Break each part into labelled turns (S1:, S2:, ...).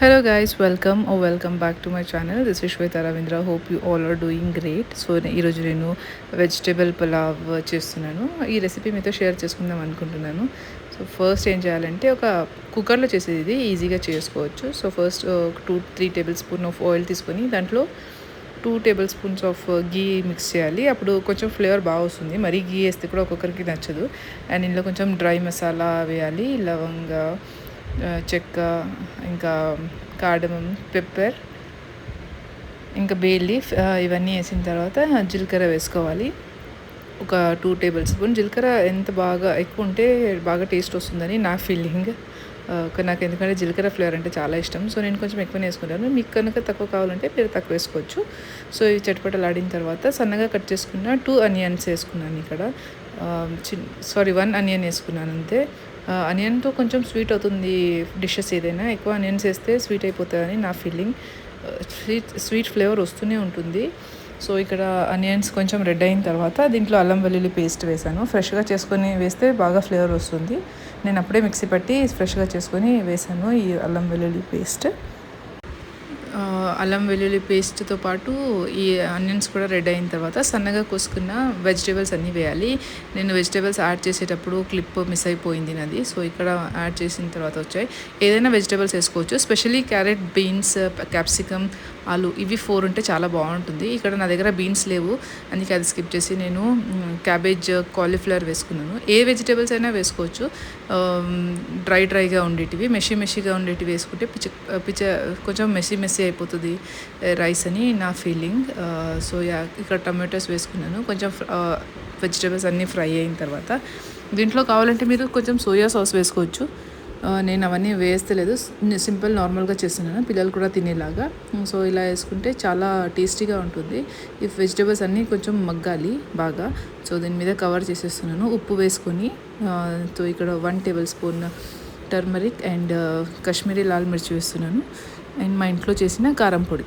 S1: Hello guys welcome oh welcome back to my channel this is Shweta Ravindra hope you all are doing great so ఈరోజు నేను vegetable pulao చేస్తున్నాను. ఈ recipe మీతో share చేసుకుందాం అనుకుంటున్నాను. So first ఏం చేయాలంటే ఒక కుక్కర్లో చేసేది ఇది ఈజీగా చేసుకోవచ్చు. సో ఫస్ట్ ఒక two three tablespoon of oil తీసుకొని దాంట్లో two tablespoons of ghee mix చేయాలి. అప్పుడు కొంచెం ఫ్లేవర్ బాగా వస్తుంది. మరీ గీ వేస్తే కూడా ఒక్కొక్కరికి నచ్చదు. అండ్ ఇందులో కొంచెం డ్రై మసాలా వేయాలి. లవంగా చెక్క ఇంకా కాడమం పెప్పర్ ఇంకా బే లీఫ్ ఇవన్నీ వేసిన తర్వాత జీలకర్ర వేసుకోవాలి. ఒక టూ టేబుల్ స్పూన్. జీలకర్ర ఎంత బాగా ఎక్కువ ఉంటే బాగా టేస్ట్ వస్తుందని నా ఫీలింగ్. నాకు ఎందుకంటే జీలకర్ర ఫ్లేవర్ అంటే చాలా ఇష్టం. సో నేను కొంచెం ఎక్కువనే వేసుకుంటాను. మీకు కనుక తక్కువ కావాలంటే మీరు తక్కువ వేసుకోవచ్చు. సో ఇవి చటపటలాడిన తర్వాత సన్నగా కట్ చేసుకున్న టూ అనియన్స్ వేసుకున్నాను ఇక్కడ. చిన్ సారీ వన్ అనియన్ వేసుకున్నాను అంతే. అనియన్తో కొంచెం స్వీట్ అవుతుంది డిషెస్ ఏదైనా. ఎక్కువ అనియన్స్ వేస్తే స్వీట్ అయిపోతుందని నా ఫీలింగ్. స్వీట్ స్వీట్ ఫ్లేవర్ వస్తూనే ఉంటుంది. సో ఇక్కడ అనియన్స్ కొంచెం రెడ్ అయిన తర్వాత దీంట్లో అల్లం వెల్లుల్లి పేస్ట్ వేసాను ఫ్రెష్గా చేసుకొని వేస్తే బాగా ఫ్లేవర్ వస్తుంది. నేను అప్పుడే మిక్సీ పట్టి ఫ్రెష్గా చేసుకొని వేసాను ఈ అల్లం వెల్లుల్లి పేస్ట్. అల్లం వెల్లుల్లి పేస్ట్తో పాటు ఈ ఆనియన్స్ కూడా రెడీ అయిన తర్వాత సన్నగా కోసుకున్న వెజిటేబుల్స్ అన్నీ వేయాలి. నేను వెజిటేబుల్స్ యాడ్ చేసేటప్పుడు క్లిప్ మిస్ అయిపోయింది నాది. సో ఇక్కడ యాడ్ చేసిన తర్వాత వచ్చాయి. ఏదైనా వెజిటేబుల్స్ వేసుకోవచ్చు. స్పెషలీ క్యారెట్ బీన్స్ క్యాప్సికమ్ ఆలు ఇవి ఫోర్ ఉంటే చాలా బాగుంటుంది. ఇక్కడ నా దగ్గర బీన్స్ లేవు. అందుకే అది స్కిప్ చేసి నేను క్యాబేజ్ కాలీఫ్లవర్ వేసుకున్నాను. ఏ వెజిటేబుల్స్ అయినా వేసుకోవచ్చు. డ్రై డ్రైగా ఉండేటివి మెషి మెషిగా ఉండేటివి వేసుకుంటే పిచ్చ పిచ్చ కొంచెం మెస్సీ మెస్సీ అయిపోతుంది. రైస్ అని నా ఫీలింగ్ సో యా ఇక్కడ టమాటోస్ వేసుకున్నాను. కొంచెం వెజిటేబుల్స్ అన్నీ ఫ్రై అయిన తర్వాత. దీంట్లో కావాలంటే మీరు కొంచెం సోయా సాస్ వేసుకోవచ్చు. నేను అవన్నీ వేస్తలేదు. సింపుల్ నార్మల్గా చేస్తున్నాను. పిల్లలు కూడా తినేలాగా. సో ఇలా వేసుకుంటే చాలా టేస్టీగా ఉంటుంది. ఈ వెజిటేబుల్స్ అన్నీ కొంచెం మగ్గాలి బాగా. సో దీని మీద కవర్ చేసేస్తున్నాను. ఉప్పు వేసుకొని సో ఇక్కడ one tablespoon turmeric and Kashmiri lal mirchi వేస్తున్నాను. అండ్ మా ఇంట్లో చేసిన కారం పొడి.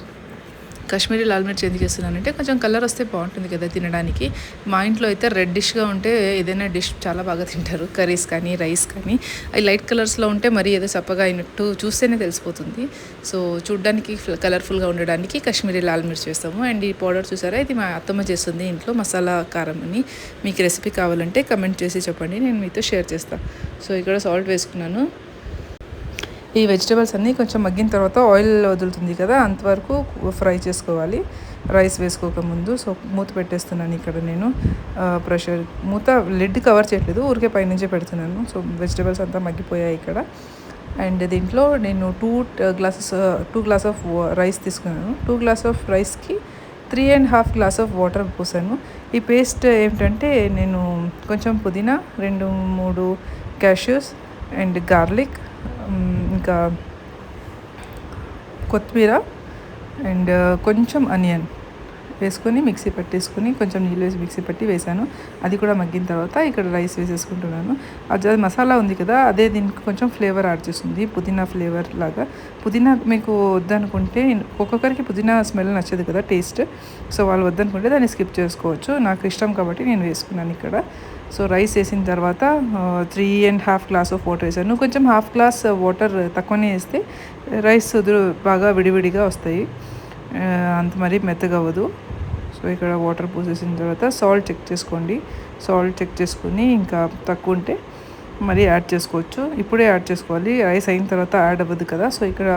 S1: కాశ్మీరీ లాల్ మిర్చి ఎందుకు చేస్తున్నానంటే కొంచెం కలర్ వస్తే బాగుంటుంది కదా తినడానికి. మా ఇంట్లో అయితే రెడ్ డిష్గా ఉంటే ఏదైనా డిష్ చాలా బాగా తింటారు. కర్రీస్ కానీ రైస్ కానీ. అవి లైట్ కలర్స్లో ఉంటే మరీ ఏదో చప్పగా అయినట్టు చూస్తేనే తెలిసిపోతుంది. సో చూడ్డానికి కలర్ఫుల్గా ఉండడానికి కాశ్మీరీ లాల్ మిర్చి వేస్తాము. అండ్ ఈ పౌడర్ చూసారా? ఇది మా అత్తమ్మ చేస్తుంది ఇంట్లో మసాలా కారం అని మీకు రెసిపీ కావాలంటే కమెంట్ చేసి చెప్పండి. నేను మీతో షేర్ చేస్తాను సో ఇక్కడ సాల్ట్ వేసుకున్నాను. ఈ వెజిటేబుల్స్ అన్నీ కొంచెం మగ్గిన తర్వాత ఆయిల్ వదులుతుంది కదా అంతవరకు ఫ్రై చేసుకోవాలి. రైస్ వేసుకోకముందు సో మూత పెట్టేస్తున్నాను ఇక్కడ నేను. ప్రెషర్ మూత లిడ్ కవర్ చేయట్లేదు ఊరికే పైనుంచే పెడుతున్నాను. సో వెజిటేబుల్స్ అంతా మగ్గిపోయాయి ఇక్కడ. అండ్ దీంట్లో నేను two glasses two glass of rice తీసుకున్నాను. టూ గ్లాస్ ఆఫ్ రైస్కి three and half glass of water పోసాను. ఈ పేస్ట్ ఏమిటంటే నేను కొంచెం పుదీనా రెండు మూడు క్యాష్యూస్ అండ్ గార్లిక్ ఇంకా కొత్తిమీర అండ్ uh, కొంచెం అనియన్ వేసుకొని మిక్సీ పట్టేసుకొని కొంచెం నీళ్ళు వేసి మిక్సీ పట్టి వేసాను అది కూడా మగ్గిన తర్వాత ఇక్కడ రైస్ వేసేసుకుంటున్నాను. అది మసాలా ఉంది కదా అదే దీనికి కొంచెం ఫ్లేవర్ యాడ్ చేస్తుంది పుదీనా ఫ్లేవర్ లాగా. పుదీనా మీకు వద్దనుకుంటే ఒక్కొక్కరికి పుదీనా స్మెల్ నచ్చదు కదా టేస్ట్. సో వాళ్ళు వద్దనుకుంటే దాన్ని స్కిప్ చేసుకోవచ్చు. నాకు ఇష్టం కాబట్టి నేను వేసుకున్నాను ఇక్కడ. సో రైస్ వేసిన తర్వాత three and half glass of water వేసాను కొంచెం హాఫ్ గ్లాస్ వాటర్ తక్కువనే వేస్తే రైస్ బాగా విడివిడిగా వస్తాయి. అంత మరీ మెత్తగవ్వదు సో ఇక్కడ వాటర్ పోసేసిన తర్వాత సాల్ట్ చెక్ చేసుకోండి. సాల్ట్ చెక్ చేసుకొని ఇంకా తక్కువ ఉంటే మరీ యాడ్ చేసుకోవచ్చు. ఇప్పుడే యాడ్ చేసుకోవాలి. రైస్ అయిన తర్వాత యాడ్ అవ్వదు కదా. సో ఇక్కడ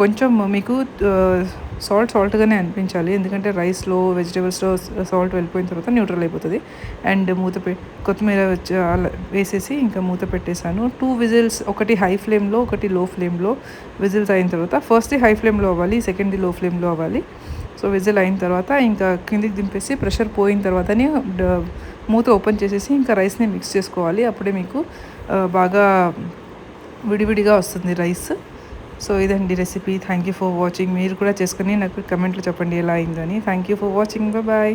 S1: కొంచెం మీకు సాల్ట్ సాల్ట్గానే అనిపించాలి. ఎందుకంటే రైస్లో వెజిటేబుల్స్లో సాల్ట్ వెళ్ళిపోయిన తర్వాత న్యూట్రల్ అయిపోతుంది. అండ్ మూత పె కొత్తిమీర వచ్చి అలా వేసేసి ఇంకా మూత పెట్టేశాను. టూ విజిల్స్ ఒకటి హై ఫ్లేమ్లో ఒకటి లో ఫ్లేమ్లో. విజిల్స్ అయిన తర్వాత ఫస్ట్ హై ఫ్లేమ్లో అవ్వాలి సెకండ్లో ఫ్లేమ్లో అవ్వాలి. సో విజిల్ అయిన తర్వాత ఇంకా కిందికి దింపేసి ప్రెషర్ పోయిన తర్వాతనే మూత ఓపెన్ చేసేసి ఇంకా రైస్ని మిక్స్ చేసుకోవాలి. అప్పుడే మీకు బాగా విడివిడిగా వస్తుంది రైస్. సో ఇదండి recipe. Thank you for watching. మీరు కూడా చేసుకుని నాకు కమెంట్లో చెప్పండి ఎలా అయిందని. Thank you for watching. Bye.